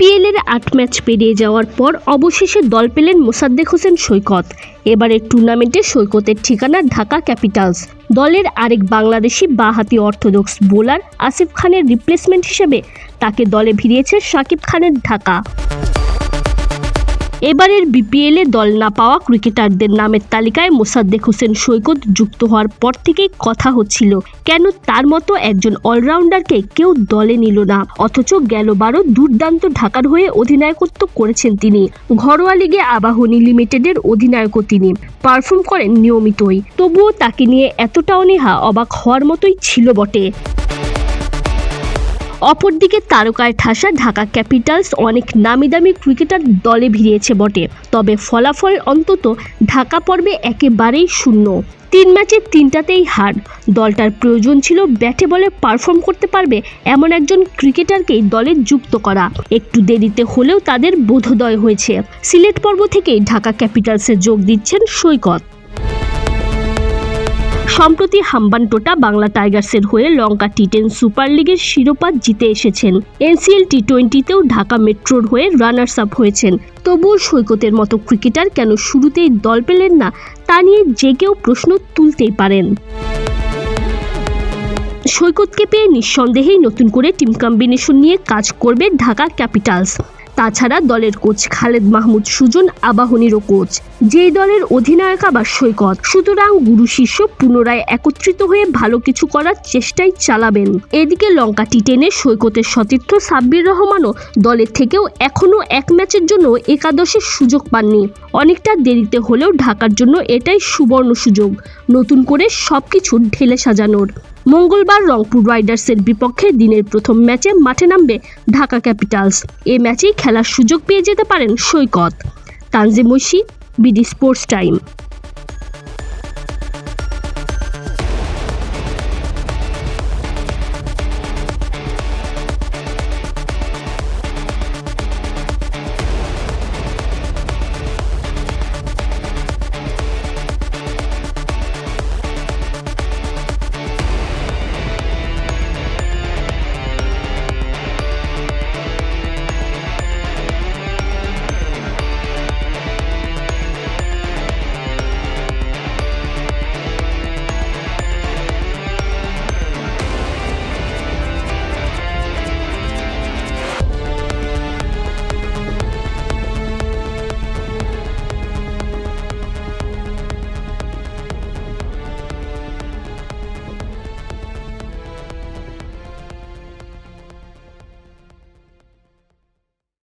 BPL এর আট match পেরিয়ে যাওয়ার পর অবশেষে দল পেলেন মোসাদ্দেক হোসেন সৈকত। এবারের টুর্নামেন্টে সৈকতের ঠিকানা ঢাকা ক্যাপিটালস। দলের আরেক বাংলাদেশি বাহাতি অর্থোডক্স বোলার আসিফ খানের রিপ্লেসমেন্ট হিসেবে তাকে দলে ভিড়িয়েছে সাকিব খানের ঢাকা। এবারের বিপিএলে দল না পাওয়া ক্রিকেটারদের নামের তালিকায় মোসাদ্দেক হোসেন সৈকত যুক্ত হওয়ার পর থেকেই কথা হচ্ছিল। কেন তার মতো একজন অলরাউন্ডারকে কেউ দলে নিল না? অথচ গেল বারো দুর্দান্ত ঢাকার হয়ে অধিনায়কত্ব করেছেন তিনি। ঘরোয়া লিগে আবাহনী লিমিটেডের অধিনায়কও তিনি। পারফর্ম করেন নিয়মিতই। তবুও তাকে নিয়ে এতটা অনীহা অবাক হওয়ার মতোই ছিল বটে। অপরদিকে তারকায় ঠাসা ঢাকা ক্যাপিটালস অনেক নামি দামি ক্রিকেটার দলে ভিড়িয়েছে বটে। তবে ফলাফল অন্তত ঢাকা পর্বে একেবারেই শূন্য। তিন ম্যাচে তিনটাতেই হার। দলটার প্রয়োজন ছিল ব্যাটে বলে পারফর্ম করতে পারবে এমন একজন ক্রিকেটারকেই দলে যুক্ত করা। একটু দেরিতে হলেও তাদের বোধোদয় হয়েছে। সিলেট পর্ব থেকেই ঢাকা ক্যাপিটালসে যোগ দিচ্ছেন সৈকত। সম্প্রতি হাম্বানটোটা বাংলা টাইগার্সের হয়ে লঙ্কা টি টেন সুপার লিগের শিরোপা জিতে এসেছেন। এনসিএল টি টোয়েন্টিতেও ঢাকা মেট্রোর হয়ে রানার্স আপ হয়েছেন। তবুও সৈকতের মতো ক্রিকেটার কেন শুরুতেই দল পেলেন না, তা নিয়ে যে কেউ প্রশ্ন তুলতেই পারেন। সৈকতকে পেয়ে নিঃসন্দেহেই নতুন করে টিম কম্বিনেশন নিয়ে কাজ করবে ঢাকা ক্যাপিটালস। তাছাড়া দলের কোচ খালেদ মাহমুদ সুজন আবাহনীরও কোচ। যেই দলের অধিনায়ক আবার সৈকত। সুতরাং গুরু শিষ্য পুনরায় একত্রিত হয়ে ভালো কিছু করার চেষ্টাই চালাবেন। এদিকে লঙ্কা টি টেনে সৈকতের সতীর্থ সাব্বির রহমানও দলের থেকেও এখনও এক ম্যাচের জন্য একাদশের সুযোগ পাননি। অনেকটা দেরিতে হলেও ঢাকার জন্য এটাই সুবর্ণ সুযোগ। নতুন করে সবকিছু ঢেলে সাজানোর। মঙ্গলবার রংপুর রাইডার্সের বিপক্ষে দিনের প্রথম ম্যাচে মাঠে নামবে ঢাকা ক্যাপিটালস। এ ম্যাচেই খেলার সুযোগ পেয়ে যেতে পারেন Saikat. Tanzim Oishi, BD sports time.